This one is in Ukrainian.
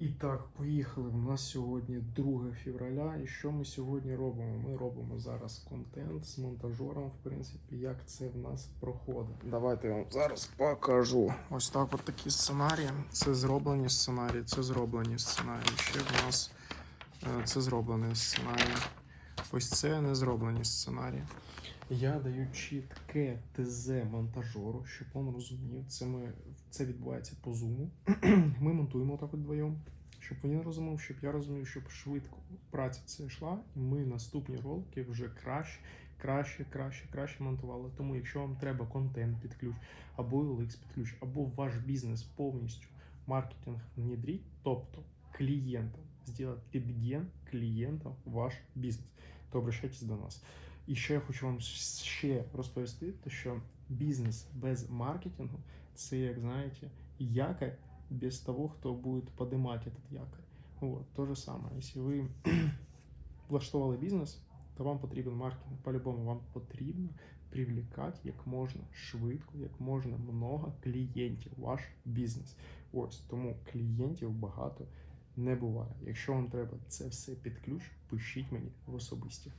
І так, поїхали. У нас сьогодні 2 февраля. І що ми сьогодні робимо? Ми робимо зараз контент з монтажером, в принципі, як це в нас проходить. Давайте я вам зараз покажу. Ось так, от такі сценарії. Це зроблені сценарії, це зроблені сценарії. Ще в нас е, це зроблені сценарії. Ось це не зроблені сценарії. Я даю чітке ТЗ монтажеру, щоб він розумів. Це ми це відбувається по зуму. Ми монтуємо так от вдвоєм, щоб він розумів, щоб я розумів, щоб швидко праця це йшла, і ми наступні ролики вже краще, краще, краще, краще монтували. Тому, якщо вам треба контент під ключ, або LX під ключ, або ваш бізнес повністю маркетинг внедрить, тобто клієнтам, зробити підген клієнтам ваш бізнес, то обращайтесь до нас. І ще я хочу вам ще розповісти, те, що бізнес без маркетингу це, як знаєте, якорь без того, хто буде подимати этот якорь. Вот, то же самое. Якщо ви влаштували бізнес, то вам потрібен маркетинг. По-любому вам потрібно привлекати як можна швидко, як можна много клієнтів в ваш бізнес. Ось тому клієнтів багато не буває. Якщо вам треба це все під ключ, пишіть мені в особисті.